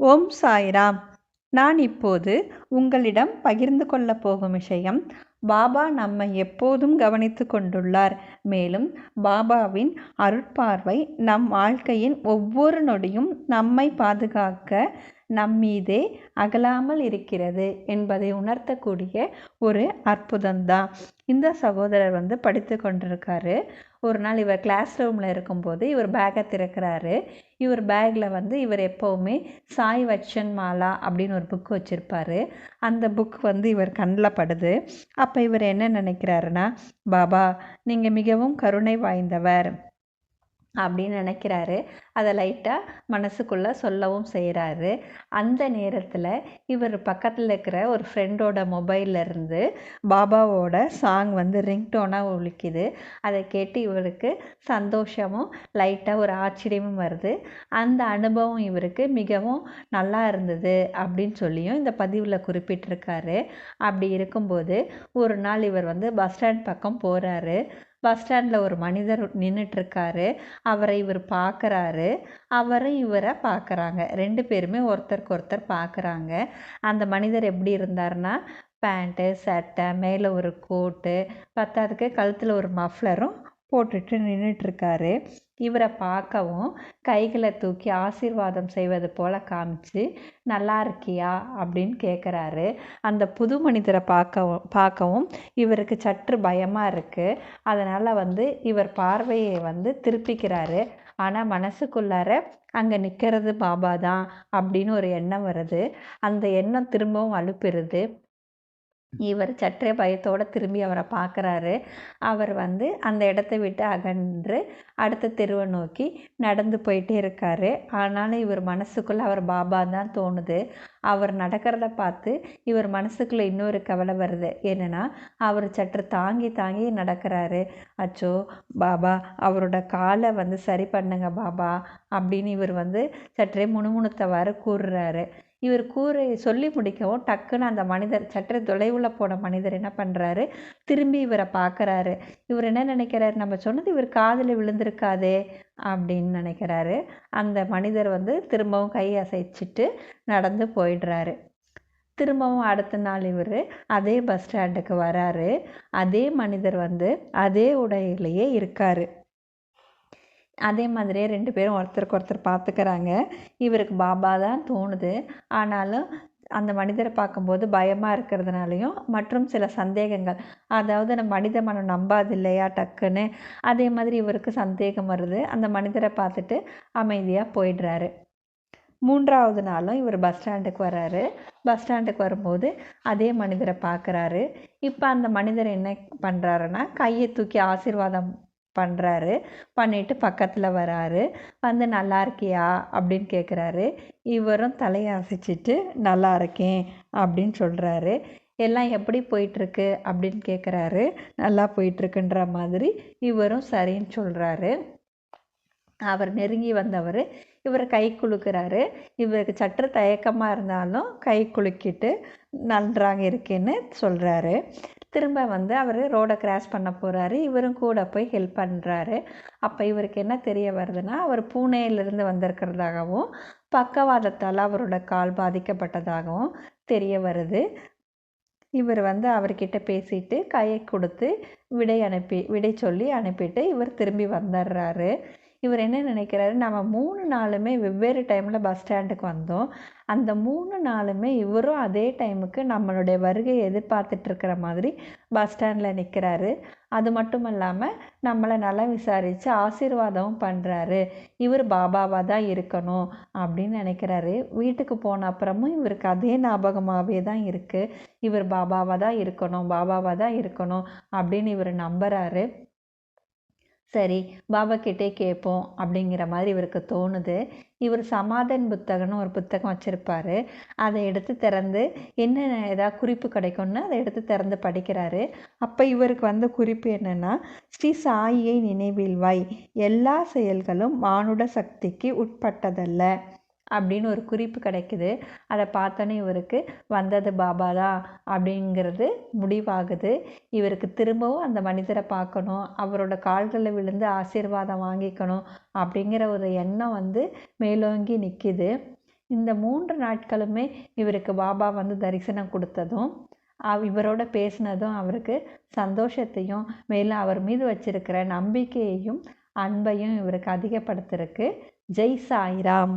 ஓம் சாய்ராம். நான் இப்போது உங்களிடம் பகிர்ந்து கொள்ளப் போகும் விஷயம் பாபா நம்மை எப்போதும் கவனித்து கொண்டுள்ளார். மேலும் பாபாவின் அருட்பார்வை நம் வாழ்க்கையின் ஒவ்வொரு நொடியும் நம்மை பாதுகாக்க நம்மீதே அகலாமல் இருக்கிறது என்பதை உணர்த்தக்கூடிய ஒரு அற்புதம்தான் இந்த சகோதரர் வந்து படித்து கொண்டிருக்காரு. ஒரு நாள் இவர் கிளாஸ் ரூமில் இருக்கும்போது இவர் பேக்கை திறக்கிறாரு. இவர் பேக்கில் வந்து இவர் எப்போவுமே சாய் வச்சன் மாலா அப்படின்னு ஒரு புக் வச்சுருப்பாரு. அந்த புக் வந்து இவர் கண்ணில் படுது. அப்போ இவர் என்ன நினைக்கிறாருன்னா பாபா நீங்கள் மிகவும் கருணை வாய்ந்தவர். அப்படின்னு நினைக்கிறாரு. அதை லைட்டாக மனசுக்குள்ளே சொல்லவும் செய்கிறாரு அந்த நேரத்தில் இவர் பக்கத்தில் இருக்கிற ஒரு ஃப்ரெண்டோட மொபைல்லேருந்து பாபாவோட சாங் வந்து ரிங்டோனாக ஒழிக்குது அதை கேட்டு இவருக்கு சந்தோஷமும் லைட்டாக ஒரு ஆச்சரியமும் வருது. அந்த அனுபவம் இவருக்கு மிகவும் நல்லா இருந்தது அப்படின்னு சொல்லியும் இந்த பதிவில் குறிப்பிட்டிருக்காரு. அப்படி இருக்கும்போது ஒரு நாள் இவர் வந்து பஸ் ஸ்டாண்ட் பக்கம் போகிறாரு பஸ் ஸ்டாண்டில் ஒரு மனிதர் நின்றுட்டுருக்காரு அவரை இவர் பார்க்குறாரு அவரும் இவரை பார்க்குறாங்க ரெண்டு பேருமே ஒருத்தருக்கு ஒருத்தர் பார்க்குறாங்க அந்த மனிதர் எப்படி இருந்தார்னா பேண்ட்டு சட்டை மேலே ஒரு கோட்டு பத்தாததுக்கு கழுத்தில் ஒரு மஃப்ளரும் போட்டுட்டு நின்றுட்டுருக்காரு இவரை பார்க்கவும் கைகளை தூக்கி ஆசீர்வாதம் செய்வது போல் காமிச்சு நல்லா இருக்கியா? அப்படின்னு கேட்குறாரு அந்த புது மனிதரை பார்க்கவும் பார்க்கவும் இவருக்கு சற்று பயமாக இருக்குது அதனால் வந்து இவர் பார்வையை வந்து திருப்பிக்கிறாரு. ஆனால் மனசுக்குள்ளார அங்கே நிற்கிறது பாபா தான் அப்படின்னு ஒரு எண்ணம் வருது. அந்த எண்ணம் திரும்பவும் அழுப்பிடுது இவர் சற்றே பயத்தோடு திரும்பி அவரை பார்க்குறாரு. அவர் வந்து அந்த இடத்த விட்டு அகன்று அடுத்த தெருவை நோக்கி நடந்து போயிட்டே இருக்காரு. ஆனாலும் இவர் மனசுக்குள்ளே அவர் பாபா தான் தோணுது. அவர் நடக்கிறத பார்த்து இவர் மனசுக்குள்ளே இன்னொரு கவலை வருது. என்னென்னா அவர் சற்று தாங்கி தாங்கி நடக்கிறாரு. அச்சோ பாபா அவரோட காலை வந்து சரி பண்ணுங்க பாபா அப்படின்னு இவர் வந்து சற்றே முணுமுணுத்தவாறு கூறுறாரு. இவர் கூரை சொல்லி முடிக்கவும் டக்குன்னு அந்த மனிதர் சற்று தொலைவில் போன மனிதர் என்ன பண்ணுறாரு திரும்பி இவரை பார்க்குறாரு. இவர் என்ன நினைக்கிறாரு? நம்ம சொன்னது இவர் காதில் விழுந்திருக்காதே அப்படின்னு நினைக்கிறாரு. அந்த மனிதர் வந்து திரும்பவும் கை அசைச்சிட்டு நடந்து போயிடுறாரு. திரும்பவும் அடுத்த நாள் இவர் அதே பஸ் ஸ்டாண்டுக்கு வராரு. அதே மனிதர் வந்து அதே உடையிலேயே இருக்கார். அதே மாதிரியே ரெண்டு பேரும் ஒருத்தருக்கு ஒருத்தர் பார்த்துக்கிறாங்க இவருக்கு பாபா தான் தோணுது. ஆனாலும் அந்த மனிதரை பார்க்கும்போது பயமாக இருக்கிறதுனாலையும் மற்றும் சில சந்தேகங்கள். அதாவது நம்ம மனித மனம் நம்பாது இல்லையா டக்குன்னு. அதே மாதிரி இவருக்கு சந்தேகம் வருது. அந்த மனிதரை பார்த்துட்டு அமைதியாக போயிடுறாரு. மூன்றாவது நாளும் இவர் பஸ் ஸ்டாண்டுக்கு வராரு பஸ் ஸ்டாண்டுக்கு வரும்போது அதே மனிதரை பார்க்குறாரு இப்போ அந்த மனிதர் என்ன பண்ணுறாருன்னா கையை தூக்கி ஆசீர்வாதம் பண்ணுறாரு பண்ணிவிட்டு பக்கத்தில் வராரு. வந்து நல்லா இருக்கியா? அப்படின்னு கேட்குறாரு இவரும் தலையை அசைச்சிட்டு நல்லா இருக்கேன் அப்படின்னு சொல்கிறாரு எல்லாம் எப்படி போயிட்டுருக்கு? அப்படின்னு கேட்குறாரு நல்லா போயிட்டுருக்குன்ற மாதிரி இவரும் சரின்னு சொல்கிறாரு அவர் நெருங்கி வந்தவர் இவர் கை குலுக்கிறாரு. இவருக்கு சற்று தயக்கமாக இருந்தாலும் கை குலுக்கிட்டு நன்றாக இருக்குன்னு சொல்கிறாரு திரும்ப வந்து அவர் ரோடை கிராஸ் பண்ண போகிறாரு இவரும் கூட போய் ஹெல்ப் பண்ணுறாரு அப்போ இவருக்கு என்ன தெரிய வருதுன்னா அவர் பூனேலேருந்து வந்திருக்கிறதாகவும் பக்கவாதத்தால் அவரோட கால் பாதிக்கப்பட்டதாகவும் தெரிய வருது. இவர் வந்து அவர்கிட்ட பேசிட்டு கையை கொடுத்து விடை அனுப்பி விடை சொல்லி அனுப்பிட்டு இவர் திரும்பி வந்துடுறாரு இவர் என்ன நினைக்கிறாரு? நம்ம மூணு நாளுமே வெவ்வேறு டைமில் பஸ் ஸ்டாண்டுக்கு வந்தோம். அந்த மூணு நாளுமே இவரும் அதே டைமுக்கு நம்மளுடைய வருகையை எதிர்பார்த்துட்ருக்கிற மாதிரி பஸ் ஸ்டாண்டில் நிற்கிறாரு அது மட்டும் இல்லாமல் நம்மளை நல்லா விசாரித்து ஆசீர்வாதமும் பண்ணுறாரு இவர் பாபாவாக தான் இருக்கணும் அப்படின்னு நினைக்கிறாரு. வீட்டுக்கு போன அப்புறமும் இவருக்கு அதே ஞாபகமாகவே தான் இருக்குது இவர் பாபாவாக தான் இருக்கணும் பாபாவாக தான் இருக்கணும் அப்படின்னு இவர் நம்புகிறாரு சரி பாபா கிட்டே கேட்போம் அப்படிங்கிற மாதிரி இவருக்கு தோணுது. இவர் சமாதன் புத்தகம்னு ஒரு புத்தகம் வச்சுருப்பாரு. அதை எடுத்து திறந்து என்ன ஏதாவது குறிப்பு கிடைக்கும்னு அதை எடுத்து திறந்து படிக்கிறாரு. அப்போ இவருக்கு வந்த குறிப்பு என்னென்னா ஸ்ரீ சாயியை நினைவில் வை. எல்லா செயல்களும் மானுட சக்திக்கு உட்பட்டதல்ல. அப்படின்னு ஒரு குறிப்பு கிடைக்குது. அதை பார்த்தோன்னே இவருக்கு வந்தது பாபா தான் அப்படிங்கிறது முடிவாகுது. இவருக்கு திரும்பவும் அந்த மனிதரை பார்க்கணும். அவரோட கால்களில் விழுந்து ஆசீர்வாதம் வாங்கிக்கணும் அப்படிங்கிற ஒரு எண்ணம் வந்து மேலோங்கி நிற்கிது இந்த மூன்று நாட்களுமே இவருக்கு பாபா வந்து தரிசனம் கொடுத்ததும் இவரோட பேசினதும் அவருக்கு சந்தோஷத்தையும் மேலும் அவர் மீது வச்சிருக்கிற நம்பிக்கையையும் அன்பையும் இவருக்கு அதிகப்படுத்திருக்கு. ஜெய் சாய்ராம்.